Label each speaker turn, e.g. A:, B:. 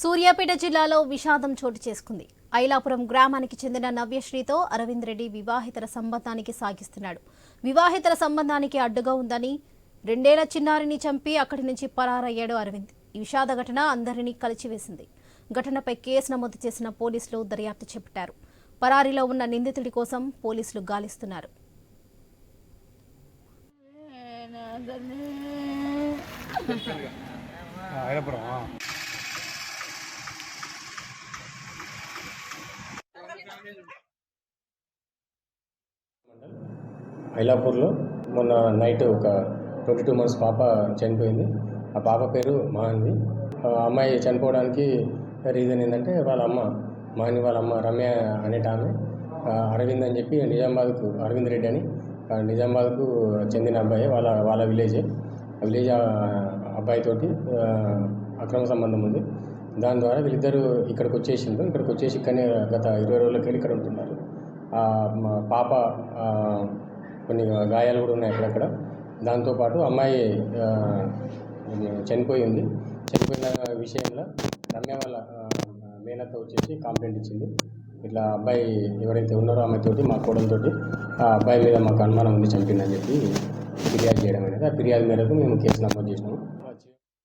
A: సూర్యాపేట జిల్లాలో విషాదం చోటు చేసుకుంది. ఐలాపురం గ్రామానికి చెందిన నవ్యశ్రీతో అరవింద్ రెడ్డి వివాహితర సంబంధానికి సాగిస్తున్నాడు. వివాహితర సంబంధానికి అడ్డుగా ఉందని రెండేళ్ళ చిన్నారిని చంపి అక్కడి నుంచి పరారయ్యాడు అరవింద్. ఈ విషాద ఘటన అందరినీ కలిచివేసింది. ఘటనపై కేసు నమోదు చేసిన పోలీసులు దర్యాప్తు చేపట్టారు. పరారీలో ఉన్న నిందితుడి కోసం పోలీసులు గాలిస్తున్నారు.
B: ఐలపురం
C: ఐలాపూర్లో మొన్న నైట్ ఒక ట్వంటీ టూ మంత్స్ పాప చనిపోయింది. ఆ పాప పేరు మహాన్వి. అమ్మాయి చనిపోవడానికి రీజన్ ఏంటంటే వాళ్ళ అమ్మ మహాని వాళ్ళ అమ్మ రమ్య అనేట ఆమె. అరవింద్ అని చెప్పి నిజామాబాద్కు అరవింద్ రెడ్డి అని. నిజామాబాద్కు చెందిన అబ్బాయి వాళ్ళ వాళ్ళ విలేజే. ఆ విలేజ్ అబ్బాయితోటి అక్రమ సంబంధం ఉంది. దాని ద్వారా వీళ్ళిద్దరూ ఇక్కడికి వచ్చేసిండ్రు. ఇక్కడికి వచ్చేసి ఇక్కడనే గత ఇరవై రోజులకి వెళ్ళి ఇక్కడ ఉంటున్నారు. మా పాప కొన్ని గాయాలు కూడా ఉన్నాయి అక్కడక్కడ. దాంతోపాటు అమ్మాయి ఆ, చనిపోయింది. చనిపోయిన విషయంలో రమ్య వాళ్ళ మేనత్త వచ్చేసి కంప్లైంట్ ఇచ్చింది. ఇట్లా అబ్బాయి ఎవరైతే ఉన్నారో ఆమెతోటి మా కోడలతోటి ఆ అబ్బాయి మీద మాకు అనుమానం ఉంది చంపిందని చెప్పి ఫిర్యాదు చేయడం అనేది. ఆ ఫిర్యాదు మేరకు మేము కేసు నమోదు చేసినాము.